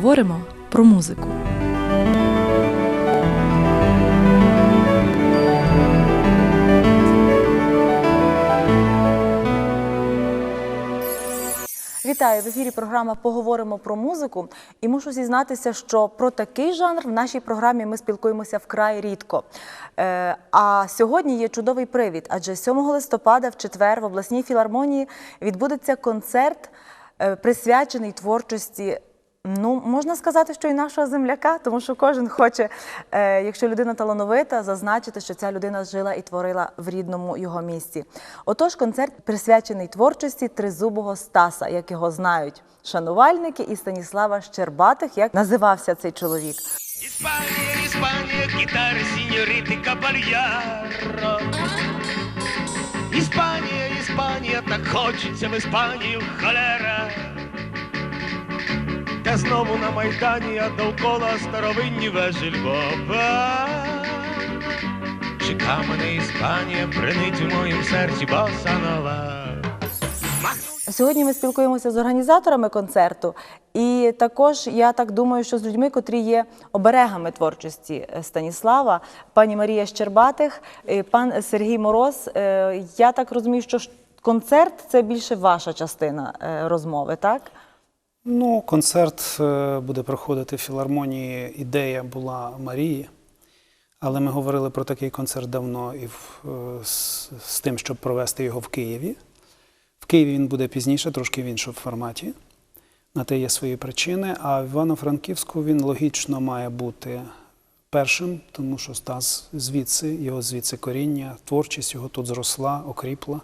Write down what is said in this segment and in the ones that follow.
поговоримо про музику. Вітаю в ефірі. Програма Поговоримо про музику. І мушу зізнатися, що про такий жанр в нашій програмі ми спілкуємося вкрай рідко. Е, а сьогодні є чудовий привід, адже 7 листопада в четвер в обласній філармонії відбудеться концерт, е, присвячений творчості. Ну, можна сказати, що і нашого земляка, тому що кожен хоче, е, якщо людина талановита, зазначити, що ця людина жила і творила в рідному його місті. Отож, концерт присвячений творчості тризубого Стаса, як його знають шанувальники, і Станіслава Щербатих, як називався цей чоловік. Испания, Испания, гитары, синьориты, кабальяро. Испания, Испания, так хочеться в Іспанію, холера. Та знову на Майдані, а довкола старовинні вежі Львова. Чека мене Іспанія, бренить у моїм серці босанова. Сьогодні ми спілкуємося з організаторами концерту, і також я так думаю, що з людьми, котрі є оберегами творчості е, Станіслава, пані Марія Щербатих, е, пан Сергій Мороз. Е, Я так розумію, що концерт це більше ваша частина розмови, так? Ну, концерт е, буде проходити в філармонії. Ідея була Марії, але ми говорили про такий концерт давно і в, е, з, з тим, щоб провести його в Києві. В Києві він буде пізніше, трошки в іншому форматі. На те є свої причини. А в Івано-Франківську він логічно має бути першим, тому що Стас звідси, його звідси коріння, творчість його тут зросла, окріпла.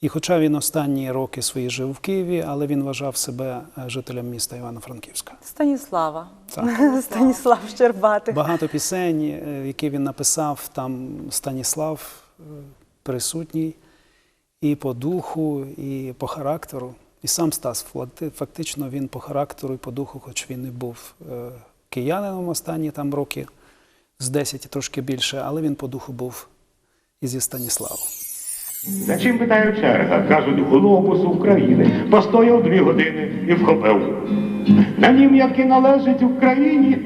І хоча він останні роки свої жив в Києві, але він вважав себе е, жителем міста Івано-Франківська. Станіслава. Так. Станіслав Щербатих. Багато пісень, е, які він написав, там Станіслав е, присутній і по духу, і по характеру. І сам Стас фактично він по характеру і по духу, хоч він і був киянином останні там роки з 10 і трошки більше, але він по духу був і зі Станіславом. За чим питаю черга? Кажуть, глобус України. Постояв дві години і вхопив. На нім, як і належить Україні,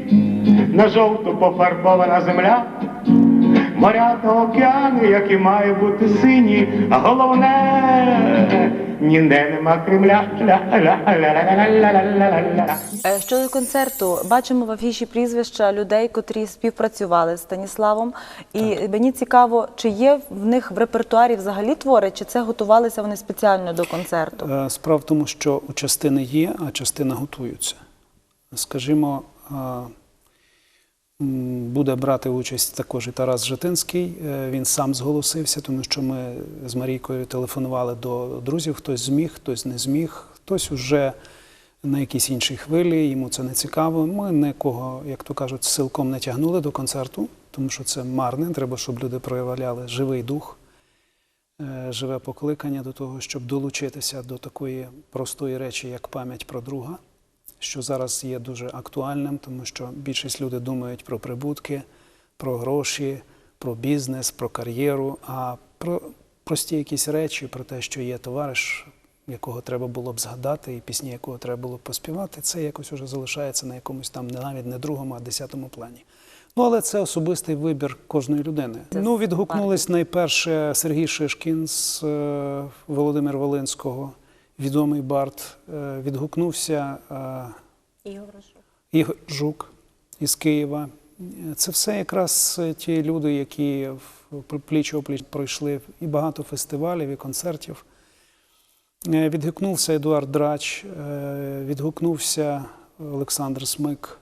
на жовту пофарбована земля, моря та океани, які має бути сині, а головне ніде нема Кремля. Щодо концерту бачимо в афіші прізвища людей, котрі співпрацювали з Станіславом. І мені цікаво, чи є в них в репертуарі взагалі твори, чи це готувалися вони спеціально до концерту? Е, справа в тому, що у частини є, а частина готуються. Скажімо. Е, буде брати участь також і Тарас Житинський. Е, Він сам зголосився, тому що ми з Марійкою телефонували до друзів. Хтось зміг, хтось не зміг, хтось уже на якійсь іншій хвилі, йому це не цікаво. Ми нікого, як то кажуть, силком не тягнули до концерту, тому що це марне. Треба, щоб люди проявляли живий дух е, живе покликання до того, щоб долучитися до такої простої речі, як пам'ять про друга, що зараз є дуже актуальним, тому що більшість людей думають про прибутки, про гроші, про бізнес, про кар'єру, а про прості якісь речі, про те, що є товариш, якого треба було б згадати, і пісні, якого треба було б поспівати, це якось уже залишається на якомусь там не навіть не другому, а десятому плані. Ну, але це особистий вибір кожної людини. Це ну, відгукнулись найперше Сергій Шишкін з е, Володимир Волинського, відомий бард. Е, відгукнувся е, Ігор Жук із Києва. Це все якраз ті люди, які в пліч опліч пройшли і багато фестивалів, і концертів. Е, Відгукнувся Едуард Драч, е, відгукнувся Олександр Смик.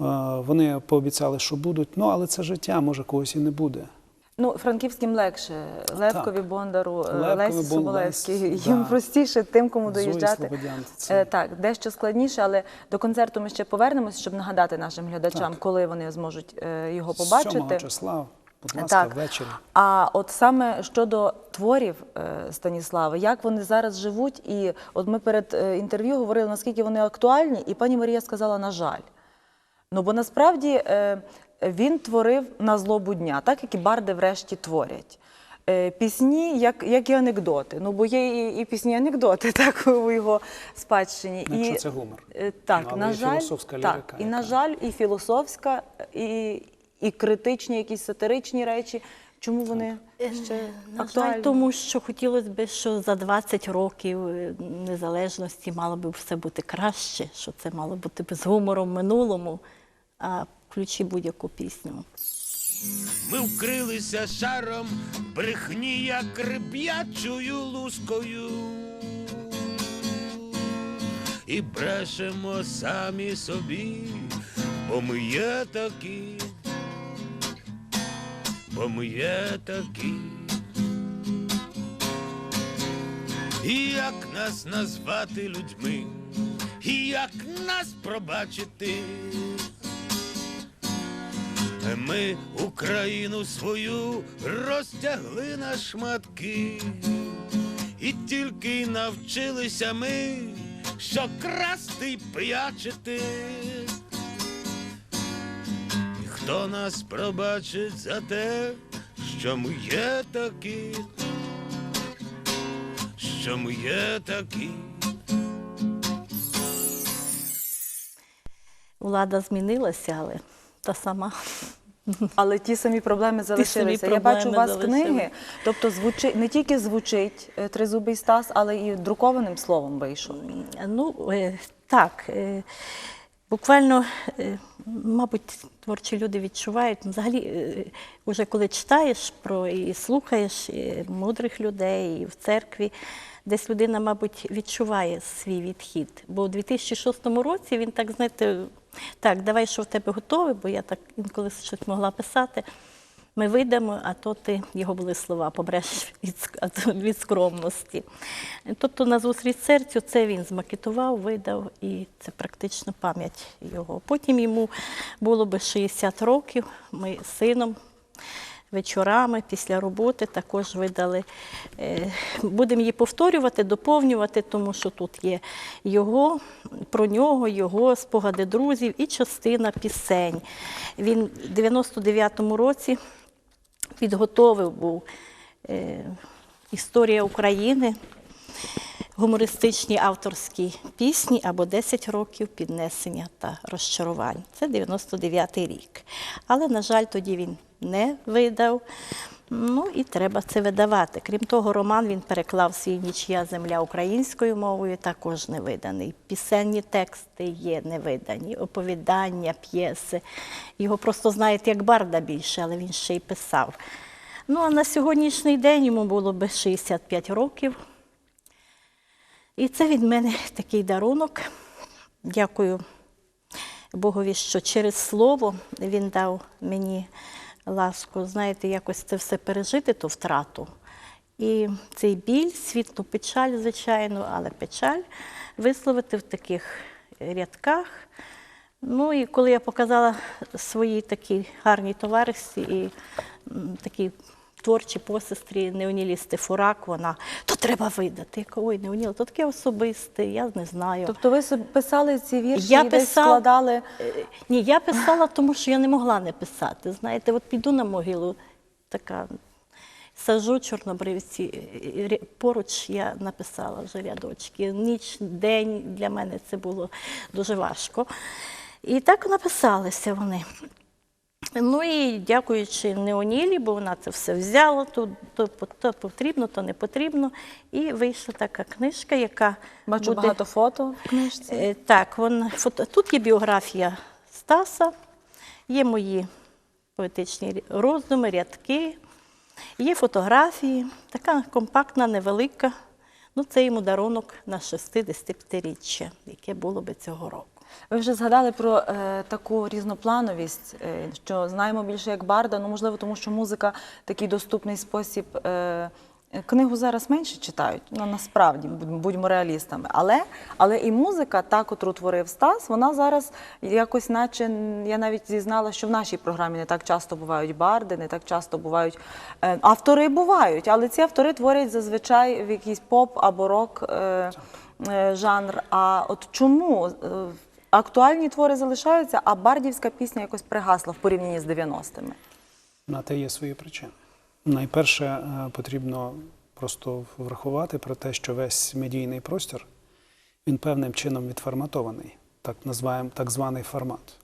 Е, Вони пообіцяли, що будуть. Ну, але це життя, може когось і не буде. Ну, франківським легше. Левкові, Бондару, е, Лесі Соболевській. Їм да. простіше тим, кому Зої доїжджати. Е, це- Так, дещо складніше, але до концерту ми ще повернемося, щоб нагадати нашим глядачам, Так. коли вони зможуть е, його 7 побачити. числа, будь ласка, Так. ввечері. А от саме щодо творів е, Станіслава, як вони зараз живуть, і от ми перед е, інтерв'ю говорили, наскільки вони актуальні, і пані Марія сказала, на жаль. Ну бо насправді е, він творив на злобу дня, так як і барди врешті творять. е, пісні, як, як і анекдоти. Ну, бо є і, і пісні анекдоти, так, у його спадщині. Ну, якщо і, це гумор. е, Так, Ну, на і жаль, філософська так, лірика, і на жаль, і філософська, і, і критичні, якісь сатиричні речі. Чому вони ще Е, На актуальні? жаль, тому що хотілося б, що за 20 років незалежності мало б все бути краще, що це мало бути з гумором в минулому, включи будь-яку пісню. Ми вкрилися шаром брехні, як риб'ячою лускою. І брешемо самі собі, бо ми є такі, бо ми є такі. І як нас назвати людьми, і як нас пробачити. Ми Україну свою розтягли на шматки, і тільки й навчилися ми, що красти й п'ячити. Хто нас пробачить за те, що ми є такі, що ми є такі. Влада змінилася, але та сама. Але ті самі проблеми залишилися. самі Я бачу у вас книги, тобто не тільки звучить е, тризубий Стас, але і друкованим словом вийшов. Ну, е, так. е, Буквально, мабуть, творчі люди відчувають. ну, Взагалі, е, уже коли читаєш про і слухаєш мудрих людей і в церкві, десь людина, мабуть, відчуває свій відхід. Бо у 2006 році він так, знаєте, так, давай, що в тебе готове, бо я так інколи щось могла писати. Ми вийдемо, а то ти його були слова, побреш від, від скромності. Тобто на зустріч серцю це він змакетував, видав, і це практично пам'ять його. Потім йому було би 60 років. Ми з сином вечорами після роботи також видали. е, Будемо її повторювати, доповнювати, тому що тут є його, про нього, його спогади друзів і частина пісень. Він в 99-му році підготовив був е, Історія України, гумористичні авторські пісні або 10 років піднесення та розчарувань. Це 99-й рік. Але, на жаль, тоді він не видав. Ну і треба це видавати. Крім того, роман він переклав свій Нічия земля українською мовою, також не виданий. Пісенні тексти є не видані, оповідання, п'єси. Його просто знають як барда більше, але він ще й писав. Ну а на сьогоднішній день йому було би 65 років. І це від мене такий дарунок. Дякую Богові, що через слово він дав мені ласку, знаєте, якось це все пережити, ту втрату. І цей біль, світлу печаль, звичайно, але печаль висловити в таких рядках. Ну і коли я показала своїй такій гарній товаришці і такій творчій посестрі Неонілі Стефурак, вона то треба видати. Я кажу, ой, Неоніла, то таке особисте, я не знаю. Тобто ви писали ці вірші Я і десь складали. Е, Ні, я писала, тому що я не могла не писати. Знаєте, от піду на могилу, така сажу чорнобривці, поруч я написала вже рядочки. Ніч, день для мене це було дуже важко. І так написалися вони. Ну і дякуючи Неонілі, бо вона це все взяла, то, то, то потрібно, то не потрібно. І вийшла така книжка, яка Бачу буде... багато фото в книжці. Е, Так, вон, фото, тут є біографія Стаса, є мої поетичні роздуми, рядки, є фотографії, така компактна, невелика. Ну, це йому дарунок на 65-річчя, яке було би цього року. Ви вже згадали про е, таку різноплановість, е, що знаємо більше як барда, ну можливо, тому що музика такий доступний спосіб. Е, Книгу зараз менше читають, ну насправді будьмо реалістами. Але, але і музика, та, котру творив Стас, вона зараз якось, наче я навіть зізнала, що в нашій програмі не так часто бувають барди, не так часто бувають е, автори бувають, але ці автори творять зазвичай в якийсь поп або рок е, е, жанр. А от чому? Актуальні твори залишаються, а бардівська пісня якось пригасла в порівнянні з 90-ми. На те є свої причини. Найперше е, потрібно просто врахувати про те, що весь медійний простір він певним чином відформатований, так називаємо так званий формат.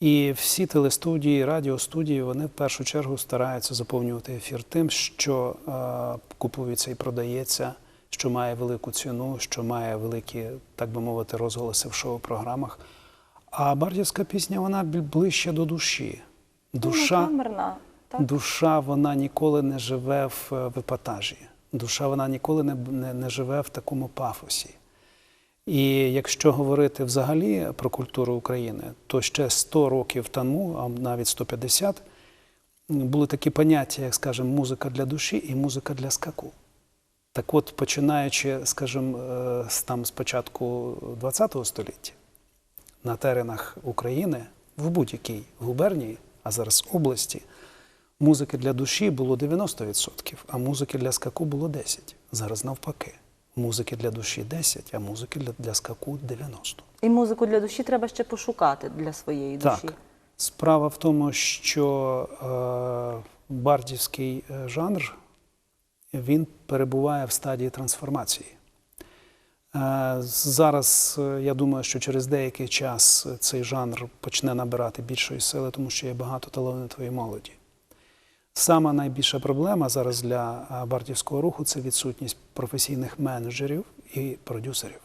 І всі телестудії, радіостудії вони в першу чергу стараються заповнювати ефір тим, що е, купується і продається, що має велику ціну, що має великі, так би мовити, розголоси в шоу-програмах. А бардівська пісня вона ближче до душі. Душа, камерна. Так? душа вона ніколи не живе в в епатажі. Душа вона ніколи не, не, не живе в такому пафосі. І якщо говорити взагалі про культуру України, то ще 100 років тому, а навіть 150, були такі поняття, як, скажімо, музика для душі і музика для скаку. Так от, починаючи, скажімо, е, там з початку ХХ століття, на теренах України, в будь-якій губернії, а зараз області, музики для душі було 90%, а музики для скаку було 10%. Зараз навпаки. Музики для душі 10, а музики для, для скаку 90. І музику для душі треба ще пошукати для своєї душі. Так. Справа в тому, що е, бардівський е, жанр він перебуває в стадії трансформації. Е, зараз е, я думаю, що через деякий час цей жанр почне набирати більшої сили, тому що є багато талановитої молоді. Сама найбільша проблема зараз для е, бардівського руху це відсутність професійних менеджерів і продюсерів.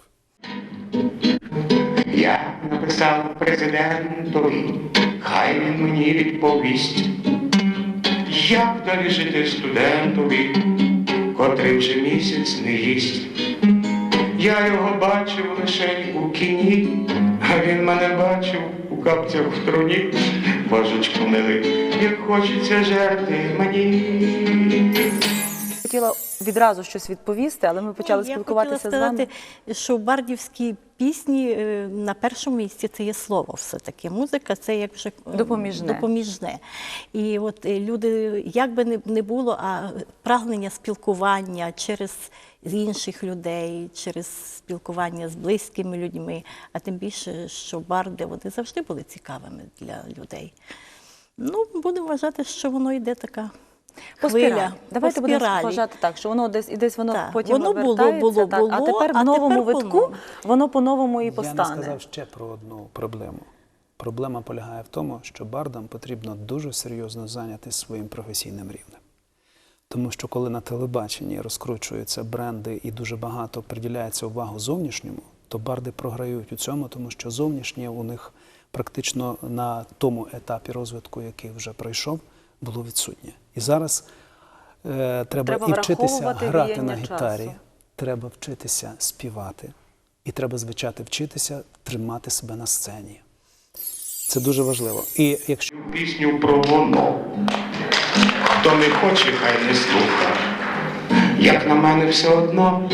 Я написав президентові, хай він мені відповість, як далі жити студентові, котрий вже місяць не їсть. Я його бачив лише у кіні, а він мене бачив у капцях в труні. Божечку милий, як хочеться жерти мені. Хотіла відразу щось відповісти, але ми почали Я спілкуватися хотіла з вами. сказати, що в бардівській пісні е, на першому місці це є слово все-таки. Музика це як вже е, Допоміжне. допоміжне. І от е, люди, як би не, не було, а прагнення спілкування через інших людей, через спілкування з близькими людьми, а тим більше, що барди вони завжди були цікавими для людей. Ну, будемо вважати, що воно йде така По хвиля. спіралі. Давайте по будемо вважати так, що воно десь і десь воно Так, потім воно було, було, так, а було, тепер в а новому тепер витку по-новому. воно по-новому і Я не сказав ще про одну проблему. Проблема полягає в тому, що бардам потрібно дуже серйозно зайнятися своїм професійним рівнем. Тому що коли на телебаченні розкручуються бренди і дуже багато приділяється увагу зовнішньому, то барди програють у цьому, тому що зовнішнє у них практично на тому етапі розвитку, який вже пройшов, було відсутнє. І зараз е, треба, Треба і вчитися грати на гітарі, часу. треба вчитися співати, і треба звичати вчитися тримати себе на сцені. Це дуже важливо. І якщо Пісню про воно. Хто не хоче, хай не слуха. Як на мене все одно,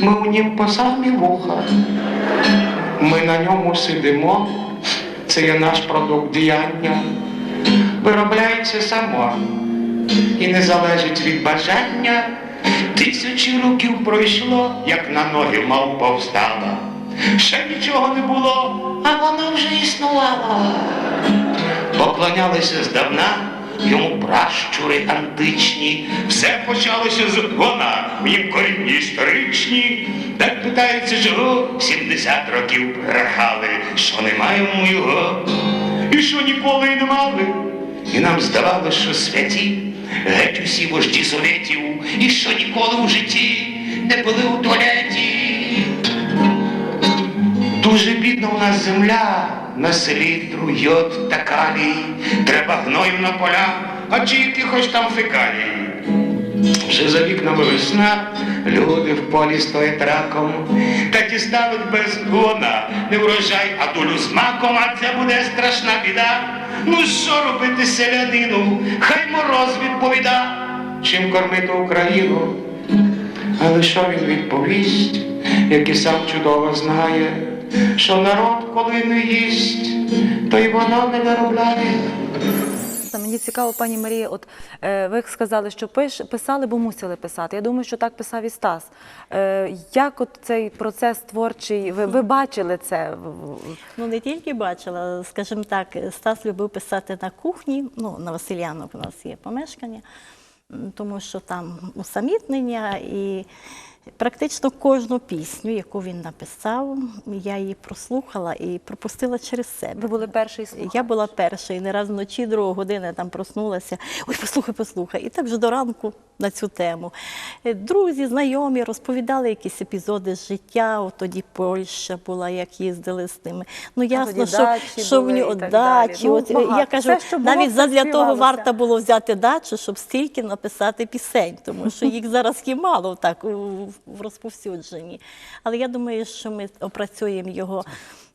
ми у нім по самі вуха. Ми на ньому сидимо, це є наш продукт діяння. Виробляється само і не залежить від бажання. Тисячі років пройшло, як на ноги мав повстала. Ще нічого не було, а воно вже існувало поклонялися здавна йому пращури античні. Все почалося з вона, їм корінні історичні. Так питаються, чого 70 років брехали, що не маємо його, і що ніколи й не мали. І нам здавалося, що святі, геть усі вожді совєтів, і що ніколи в житті не були у туалеті. Дуже бідна у нас земля, на селітру, йод та калій. Треба гною на поля, а чи хоч там фекалії. Вже за вікнами весна, люди в полі стоять раком, та дістануть без гона, не врожай, а долю з маком, а це буде страшна біда. Ну що робити селянину, хай мороз відповіда, чим кормити Україну. Але що він відповість, як і сам чудово знає, що народ, коли не їсть, то й воно не виробляє. Та Мені цікаво, пані Марія, от е, ви сказали, що пиш, писали, бо мусили писати. Я думаю, що так писав і Стас. Е, як от цей процес творчий, ви, ви бачили це? Ну, не тільки бачила, скажімо так, Стас любив писати на кухні, ну, на Василянок у нас є помешкання. тому що там усамітнення і практично кожну пісню, яку він написав, я її прослухала і пропустила через себе. Ви були перший слухач. Я була перша, і не раз вночі, другої години там проснулася. Ой, послухай, послухай. І так вже до ранку на цю тему. Е, Друзі, знайомі розповідали якісь епізоди з життя. От тоді Польща була, як їздили з ними. Ну ясно, що, що в нього дачі. Ну, От, я кажу, Все, що було, навіть задля того варто було взяти дачу, щоб стільки написати пісень, тому що їх зараз є мало так в розповсюдженні. Але я думаю, що ми опрацюємо його.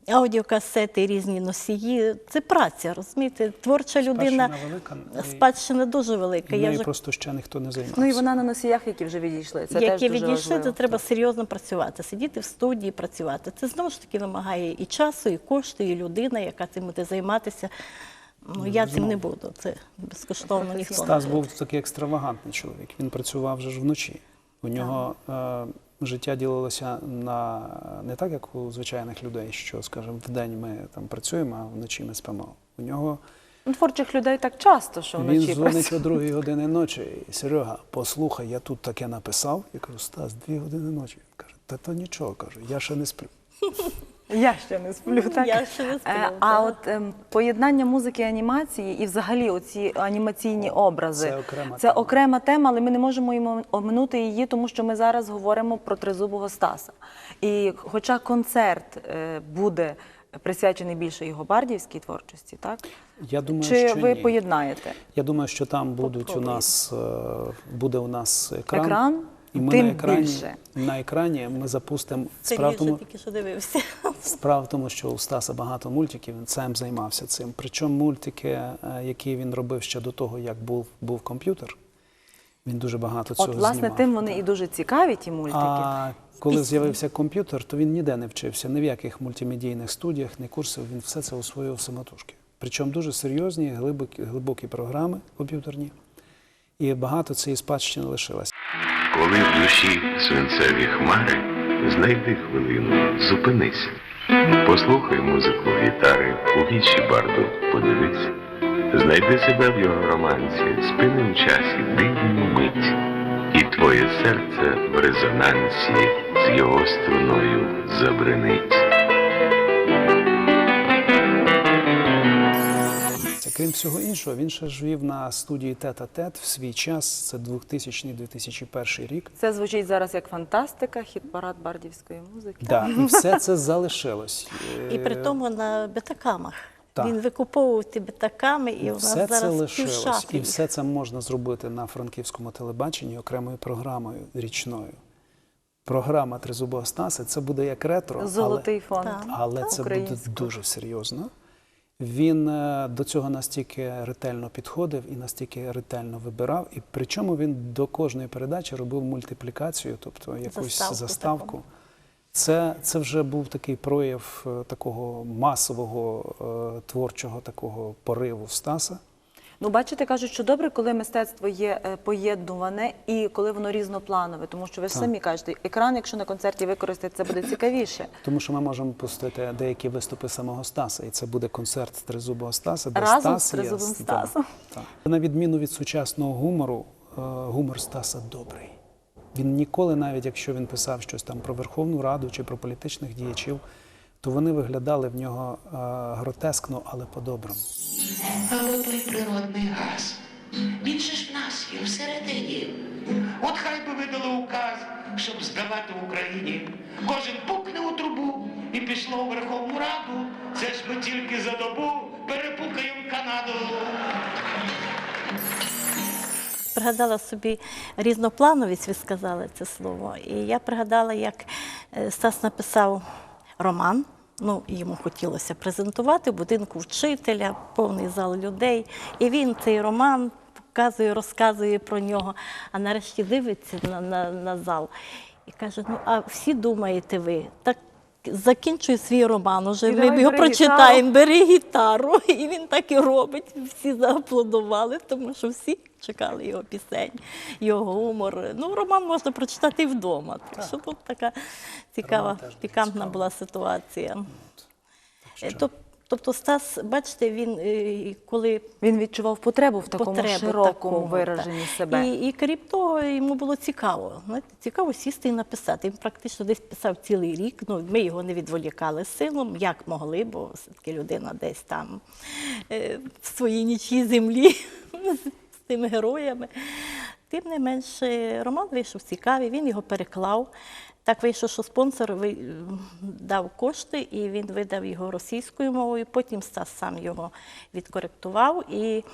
Аудіокасети, різні носії. Це праця, розумієте? Творча людина, Спадщина велика, спадщина дуже велика. І Я вже просто ще ніхто не займався. Ну і вона на носіях, які вже відійшли. Це теж які дуже відійшли, важливо. то треба серйозно працювати, сидіти в студії, працювати. Це знову ж таки вимагає і часу, і кошту, і людина, яка цим буде займатися. Ну, я цим не буду. Це безкоштовно ніхто не Стас був такий екстравагантний чоловік. Він працював вже ж вночі. У нього е, життя ділилося на не так, як у звичайних людей, що, скажімо, вдень ми там працюємо, а вночі ми спимо. У нього Творчих людей так часто, що він дзвонить о другій годині ночі. Серега, послухай, я тут таке написав. Я кажу, Стас, дві години ночі. Він каже, та то нічого кажу, я ще не сплю. Я ще не сплю, так? Я ще не сплю, Е, А так. от ем, поєднання музики і анімації і взагалі оці анімаційні образи. це окрема це тема. окрема тема, але ми не можемо йому оминути її, тому що ми зараз говоримо про тризубого Стаса. І хоча концерт е, буде присвячений більше його бардівській творчості, так? Я думаю, Чи що ви ні. поєднаєте? Я думаю, що там будуть у Попробуємо. нас е, буде у нас екран. Екран? І ми Тим на екрані, більше. на екрані ми запустимо Це справа в він вже тому, тільки що дивився. справа в тому, що у Стаса багато мультиків, він сам займався цим. Причому мультики, е, які він робив ще до того, як був, був комп'ютер, він дуже багато цього От, власне, знімав. тим вони і дуже цікаві, ті мультики. А коли з'явився комп'ютер, то він ніде не вчився, ні в яких мультимедійних студіях, ні курсів. Він все це освоїв самотужки. Причому дуже серйозні, глибокі, глибокі програми комп'ютерні. І багато цієї спадщини лишилось. Коли в душі свинцеві хмари, знайди хвилину, зупинися. Послухай музику гітари, у вічі барду подивись. Знайди себе в його романсі, спини в часі дивну мить. І твоє серце в резонансі з його струною забринить. Крім всього іншого, він ще ж вів на студії Тет-а-Тет в свій час, це 2000-2001 рік. Це звучить зараз як фантастика, хіт-парад бардівської музики. Да, і все це залишилось. І Е, при тому на бетакамах. Так. Він викуповував ті бетаками, і у нас все це зараз лишилось, і все це можна зробити на франківському телебаченні окремою програмою річною. Програма Тризубого Стаса це буде як ретро, але, Золотий фонд. Так. але це буде дуже серйозно. Він е, до цього настільки ретельно підходив і настільки ретельно вибирав. І причому він до кожної передачі робив мультиплікацію, тобто якусь Заставку заставку. Це, це вже був такий прояв е, такого масового е, творчого такого пориву Стаса. Ну, бачите, кажуть, що добре, коли мистецтво є е, поєднуване і коли воно різнопланове, тому що ви ж самі кажете, екран, якщо на концерті використати, це буде цікавіше. Тому що ми можемо пустити деякі виступи самого Стаса, і це буде концерт Тризубого Стаса, де Разом Стас з Тризубим є. Стасом. Так, так. На відміну від сучасного гумору, е, гумор Стаса добрий. Він ніколи, навіть якщо він писав щось там про Верховну Раду чи про політичних діячів, то вони виглядали в нього е, гротескно, але по-доброму. Але той природний газ. Він же ж в нас є всередині. От хай би видали указ, щоб здавати в Україні. Кожен пукне у трубу і пішло в Верховну Раду. Це ж ми тільки за добу перепукаємо Канаду. Пригадала собі різноплановість, ви сказали це слово. І я пригадала, як е, Стас написав роман. Ну, йому хотілося презентувати будинку вчителя, повний зал людей. І він цей роман показує, розказує про нього. А нарешті дивиться на, на, на зал і каже: ну, а всі думаєте ви, так закінчуй свій роман, уже ми його прочитаємо, бери гітару. І він так і робить. Всі зааплодували, тому що всі чекали його пісень, його гумор. Ну, роман можна прочитати і вдома. Так що тут така цікава, пікантна була ситуація. Е, що- То Тобто Стас, бачите, він е, коли Він відчував потребу в такому потребу широкому такому, вираженні так. себе. І, і крім того, йому було цікаво. Знаєте, цікаво сісти і написати. Він практично десь писав цілий рік. Ну, ми його не відволікали силом, як могли, бо все-таки людина десь там е, в своїй нічій землі з тими героями. Тим не менше, роман вийшов цікавий, він його переклав. Так вийшло, що спонсор дав кошти, і він видав його російською мовою. Потім Стас сам його відкоректував і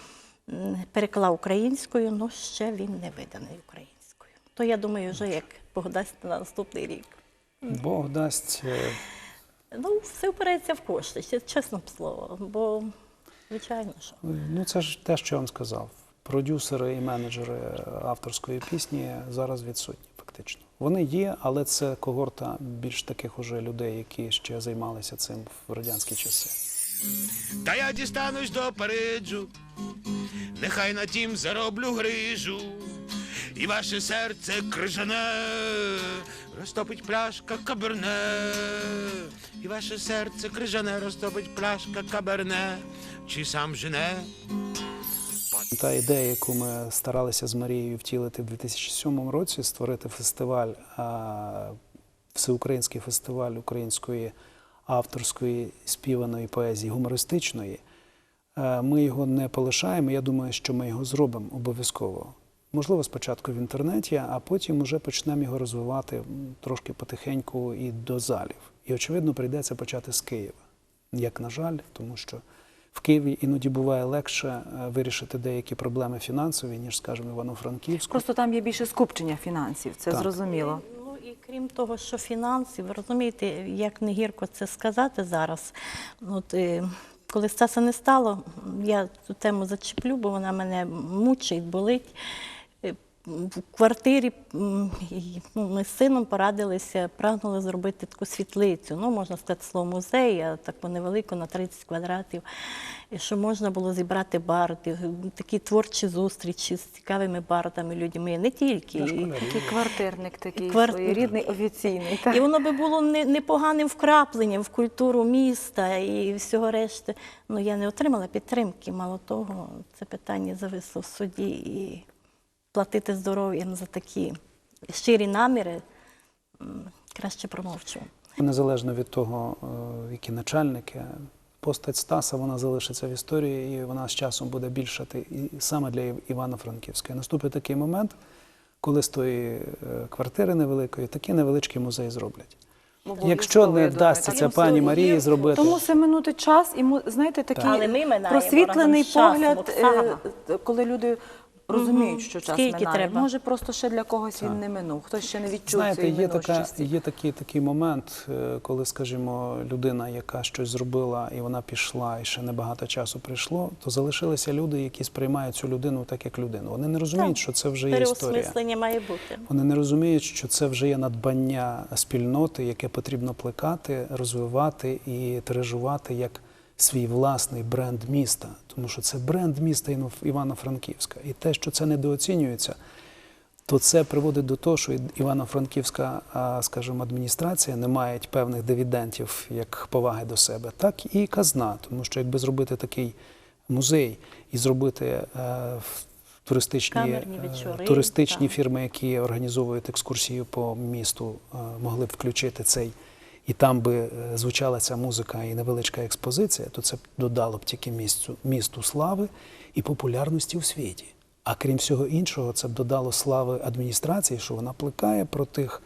переклав українською, але ще він не виданий українською. То я думаю, вже як Бог дасть на наступний рік. Бог дасть. е, Ну, все впирається в кошти, ще чесне слово. Бо, звичайно, що. Ну, це ж те, що я вам сказав. Продюсери і менеджери авторської пісні зараз відсутні, фактично. Вони є, але це когорта більш таких уже людей, які ще займалися цим в радянські часи. Та я дістанусь до Париджу, нехай на тім зароблю грижу, і ваше серце крижане, розтопить пляшка каберне, і ваше серце крижане, розтопить пляшка каберне, чи сам жене. Та ідея, яку ми старалися з Марією втілити в 2007 році, створити фестиваль, всеукраїнський фестиваль української авторської співаної поезії гумористичної. е, Ми його не полишаємо. Я думаю, що ми його зробимо обов'язково. Можливо, спочатку в інтернеті, а потім вже почнемо його розвивати трошки потихеньку і до залів. І, очевидно, прийдеться почати з Києва. Як на жаль, тому що в Києві іноді буває легше е, вирішити деякі проблеми фінансові, ніж, скажімо, Івано-Франківську. Просто там є більше скупчення фінансів, це Так. зрозуміло. Ну і крім того, що фінансів, ви розумієте, як не гірко це сказати зараз. От, е, коли Стаса не стало, я цю тему зачеплю, бо вона мене мучить, болить. В квартирі ну, ми з сином порадилися, прагнули зробити таку світлицю. Ну, можна сказати, слово музей, а таку невелику на 30 квадратів. Що можна було зібрати барди, такі творчі зустрічі з цікавими бардами, людьми, не тільки. і- Такий квартирник, такий Кварт- своєрідний, офіційний. так. і воно би було непоганим вкрапленням в культуру міста і всього решти. Ну я не отримала підтримки. Мало того, це питання зависло в суді і платити здоров'ям за такі щирі наміри краще промовчу. Незалежно від того, е, які начальники, постать Стаса вона залишиться в історії, і вона з часом буде більшати і саме для Івано-Франківська. І Наступить такий момент, коли з тої е, квартири невеликої такий невеличкий музей зроблять. Якщо не вдасться це пані Марії зробити, Тому все минути час і му- знаєте, такий просвітлений погляд, е, коли люди розуміють, що час Скільки минає. треба? Може, просто ще для когось він не минув, хтось ще не відчув Знаєте, цієї є, така, є такий, такий момент, е, коли, скажімо, людина, яка щось зробила, і вона пішла, і ще небагато часу прийшло, то залишилися люди, які сприймають цю людину так, як людину. Вони не розуміють, Так. що це вже є історія. Переосмислення має бути. Вони не розуміють, що це вже є надбання спільноти, яке потрібно плекати, розвивати і тиражувати як свій власний бренд міста. Тому що це бренд міста Івано-Франківська. І те, що це недооцінюється, то це приводить до того, що Івано-Франківська, скажімо, адміністрація не має певних дивідендів як поваги до себе, так і казна. Тому що якби зробити такий музей і зробити е, туристичні, е, вечори, туристичні так. фірми, які організовують екскурсію по місту, е, могли б включити цей. І там би е, звучала ця музика і невеличка експозиція, то це б додало б тільки місту, місту слави і популярності у світі. А крім всього іншого, це б додало слави адміністрації, що вона плекає про тих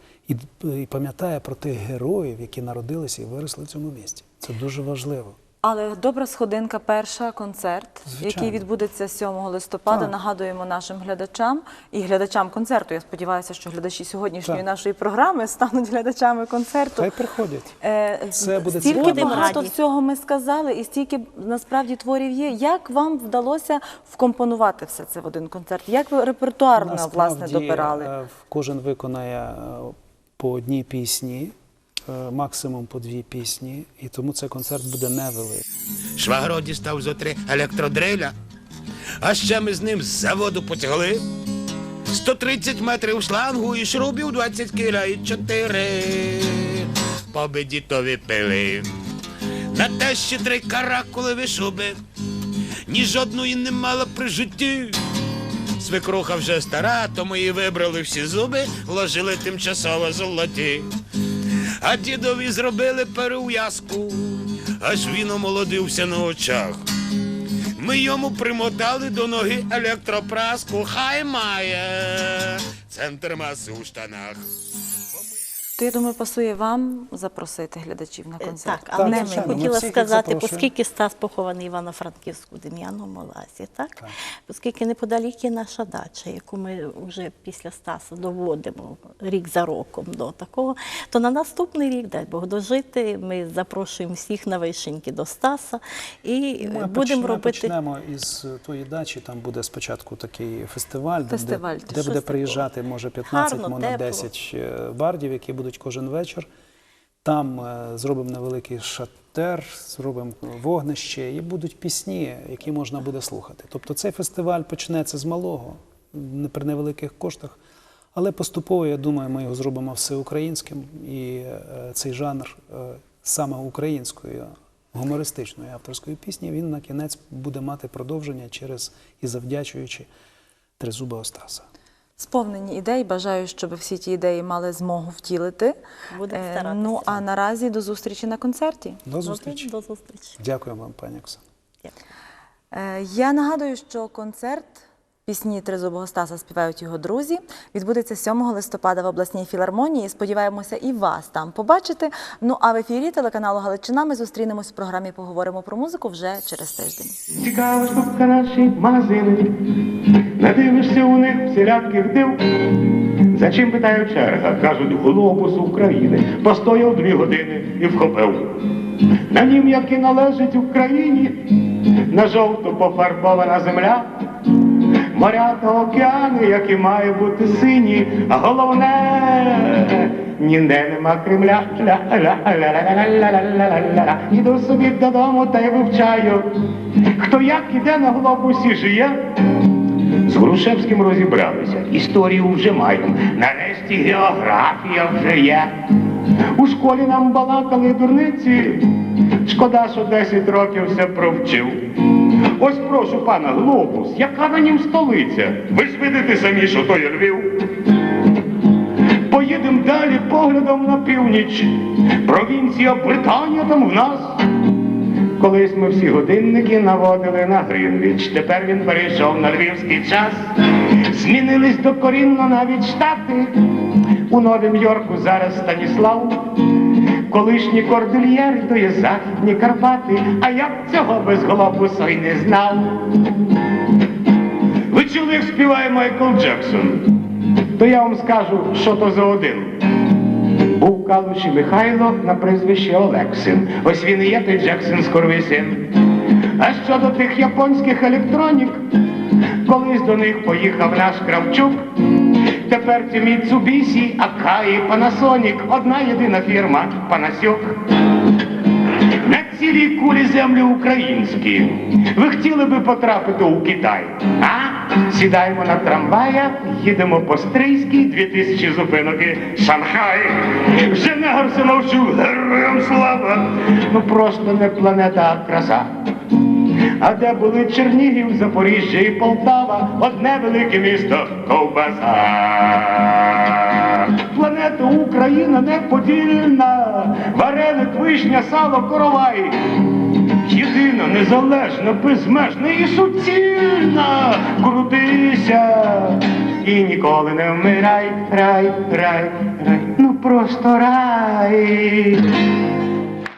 і пам'ятає про тих героїв, які народилися і виросли в цьому місті. Це дуже важливо. Але добра сходинка, перша концерт, Звичайно. який відбудеться 7 листопада. Так. Нагадуємо нашим глядачам і глядачам концерту. Я сподіваюся, що глядачі сьогоднішньої Так. нашої програми стануть глядачами концерту. Хай приходять. Е, Це буде стільки цікаво. багато Раді. всього ми сказали, і стільки насправді творів є. Як вам вдалося вкомпонувати все це в один концерт? Як ви репертуарно власне добирали? е, Кожен виконає е, по одній пісні, максимум по дві пісні, і тому цей концерт буде невеликий. Швагро дістав зо три електродриля, а ще ми з ним з заводу потягли. 130 метрів шлангу і шрубів 20 кіля і 4. По бедітові пили. На те ще три каракулеві шуби, ні жодної не мала при житті. Свекруха вже стара, тому її вибрали всі зуби, вложили тимчасово золоті. А дідові зробили переув'язку, аж він омолодився на очах. Ми йому примотали до ноги електропраску, хай має центр маси у штанах. То я думаю, пасує вам запросити глядачів на Е, концерт. Так, але я хотіла сказати, оскільки Стас похований в Івано-Франківську Дем'яному лазі, так? Оскільки неподалік є наша дача, яку ми вже після Стаса доводимо рік за роком до такого, то на наступний рік, дай Бог дожити, ми запрошуємо всіх на вишеньки до Стаса і Ми будемо почне- робити. почнемо із тої дачі. Там буде спочатку такий фестиваль, де- Фестиваль, де, де буде такого. приїжджати може 15, Гарно, може 10 е, бардів, які будуть кожен вечір. Там е, зробимо невеликий шатер, зробимо вогнище і будуть пісні, які можна буде слухати. Тобто цей фестиваль почнеться з малого, при невеликих коштах. Але поступово, я думаю, ми його зробимо всеукраїнським, і е, цей жанр е, саме української гумористичної авторської пісні він на кінець буде мати продовження через і завдячуючи тризуба Остаса. Сповнені ідей. Бажаю, щоб всі ті ідеї мали змогу втілити. Будемо Е, старатися. Ну а наразі до зустрічі на концерті. До зустрічі. До зустрічі. Дякую вам, пані Оксана. Е, Я нагадую, що концерт пісні Тризубого Стаса співають його друзі. Відбудеться 7 листопада в обласній філармонії. Сподіваємося, і вас там побачити. Ну а в ефірі телеканалу Галичина ми зустрінемось в програмі Поговоримо про музику вже через тиждень. Цікава штука наші магазини. Не дивишся у них всіляких див. За чим питаю черга? Кажуть, глобус України. Постояв дві години і вхопив. На нім, як і належить Україні, на жовто пофарбована земля. Моря та океани, які має бути сині, а головне ніде нема Кремля. Іду собі додому та й вивчаю, хто як іде на глобусі жиє. З Грушевським розібралися, історію вже маємо. Нарешті географія вже є. У школі нам балакали дурниці. Шкода, що 10 років все провчив. Ось прошу пана, глобус, яка на нім столиця? Ви ж видите самі, що то є Львів. Поїдемо далі поглядом на північ. Провінція Британія там в нас. Колись ми всі годинники наводили на Гринвіч. Тепер він перейшов на львівський час. Змінились докорінно навіть штати. У Новім Йорку зараз Станіслав. Колишні кордильєри, то є західні Карпати. А я б цього без й не знав. Ви чули, співає Майкл Джексон? То я вам скажу, що то за один. Був Калуші Михайло на прізвище Олексин. Ось він і є той Джексон скоровий син. А щодо тих японських електронік, колись до них поїхав наш Кравчук. Тепер Mitsubishi, Акаї, Panasonic, одна єдина фірма Панасюк. На цілій кулі землі українські. Ви хотіли би потрапити у Китай? А? Сідаємо на трамвая, їдемо по Стрийській, дві тисячі зупинок і Шанхай. Вже негр се навчив, героям слава. Ну просто не планета, а краса. А де були Чернігів, Запоріжжя і Полтава, одне велике місто Ковбаса. Планета Україна неподільна, вареник, вишня, сало, коровай. Єдина, незалежна, безмежна і суцільна. Крутися і ніколи не вмирай, рай, рай, рай. Ну просто рай.